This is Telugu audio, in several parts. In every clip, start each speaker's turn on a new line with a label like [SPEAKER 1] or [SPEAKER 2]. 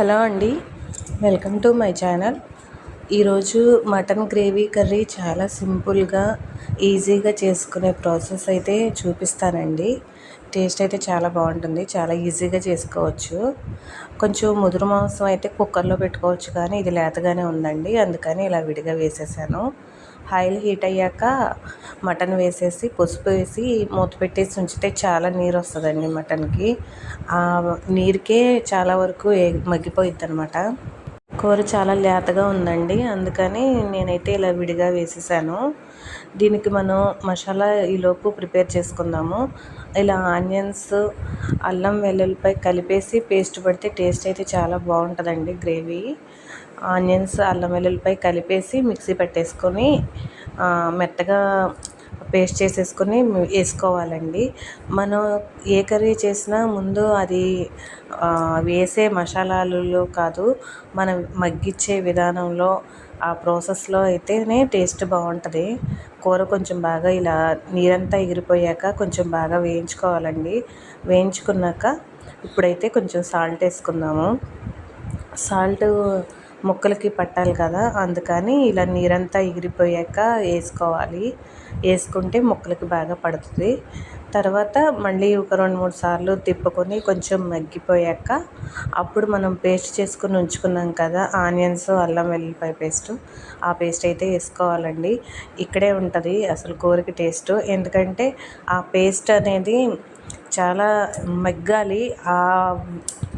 [SPEAKER 1] హలో అండి. Welcome to my channel. ఈరోజు మటన్ గ్రేవీ కర్రీ చాలా సింపుల్గా ఈజీగా చేసుకునే ప్రాసెస్ అయితే చూపిస్తానండి. టేస్ట్ అయితే చాలా బాగుంటుంది. చాలా ఈజీగా చేసుకోవచ్చు. కొంచెం ముదురు మాంసం అయితే కుక్కర్లో పెట్టుకోవచ్చు కానీ ఇది లేతగానే ఉందండి. అందుకని ఇలా విడిగా వేసేసాను. ఆయిల్ హీట్ అయ్యాక మటన్ వేసేసి పసుపు వేసి మూత పెట్టేసి ఉంచితే చాలా నీరు వస్తుందండి మటన్కి. ఆ నీరుకే చాలా వరకు మగ్గిపోయిద్ది అనమాట కూర చాలా లేతగా ఉందండి. అందుకని నేనైతే ఇలా విడిగా వేసేసాను. దీనికి మనం మసాలా ఈలోపు ప్రిపేర్ చేసుకుందాము. ఇలా ఆనియన్స్ అల్లం వెల్లుల్లిపై కలిపేసి పేస్ట్ పడితే టేస్ట్ అయితే చాలా బాగుంటుందండి గ్రేవీ. ఆనియన్స్ అల్లం వెల్లుల్లిపై కలిపేసి మిక్సీ పెట్టేసుకొని మెత్తగా పేస్ట్ చేసేసుకొని వేసుకోవాలండి. మనం ఏ కర్రీ చేసినా ముందు అది వేసే మసాలాలలో కాదు మనం మగ్గించే విధానంలో ఆ ప్రాసెస్లో అయితేనే టేస్ట్ బాగుంటుంది. కూర కొంచెం బాగా ఇలా నీరంతా ఎగిరిపోయాక కొంచెం బాగా వేయించుకోవాలండి. వేయించుకున్నాక ఇప్పుడైతే కొంచెం సాల్ట్ వేసుకుందాము. సాల్ట్ ముక్కలకి పట్టాలి కదా అందుకని ఇలా నీరంతా ఎగిరిపోయాక వేసుకోవాలి. వేసుకుంటే ముక్కలకి బాగా పడుతుంది. తర్వాత మళ్ళీ ఒక రెండు మూడు సార్లు తిప్పుకొని కొంచెం మగ్గిపోయాక అప్పుడు మనం పేస్ట్ చేసుకుని ఉంచుకున్నాం కదా ఆనియన్స్ అల్లం వెల్లిపాయ పేస్ట్ ఆ పేస్ట్ అయితే వేసుకోవాలండి. ఇక్కడే ఉంటుంది అసలు కూరకి టేస్ట్. ఎందుకంటే ఆ పేస్ట్ అనేది చాలా మగ్గాలి ఆ ఆ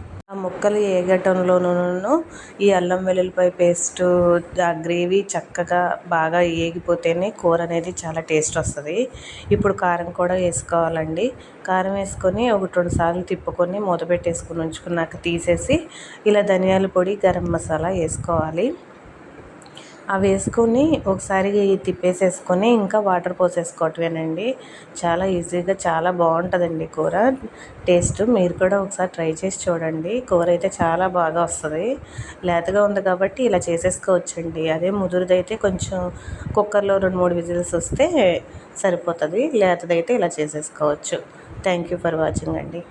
[SPEAKER 1] ముక్కలు ఏగటంలోనూ ఈ అల్లం వెల్లుల్లిపాయ పేస్టు ఆ గ్రేవీ చక్కగా బాగా వేగిపోతేనే కూర అనేది చాలా టేస్ట్ వస్తుంది. ఇప్పుడు కారం కూడా వేసుకోవాలండి. కారం వేసుకొని ఒకటి రెండు సార్లు తిప్పుకొని మూత పెట్టేసుకుని ఉంచుకున్నాక తీసేసి ఇలా ధనియాల పొడి గరం మసాలా వేసుకోవాలి. అవి వేసుకొని ఒకసారి తిప్పేసేసుకొని ఇంకా వాటర్ పోసేసుకోవటమేనండి. చాలా ఈజీగా చాలా బాగుంటుందండి కూర. టేస్ట్ మీరు కూడా ఒకసారి ట్రై చేసి చూడండి. కూర అయితే చాలా బాగా వస్తుంది. లేతగా ఉంది కాబట్టి ఇలా చేసేసుకోవచ్చండి. అదే ముదురుదైతే కొంచెం కుక్కర్లో రెండు మూడు విజిల్స్ వస్తే సరిపోతుంది. లేతదైతే ఇలా చేసేసుకోవచ్చు. థ్యాంక్ యూ ఫర్ వాచింగ్ అండి.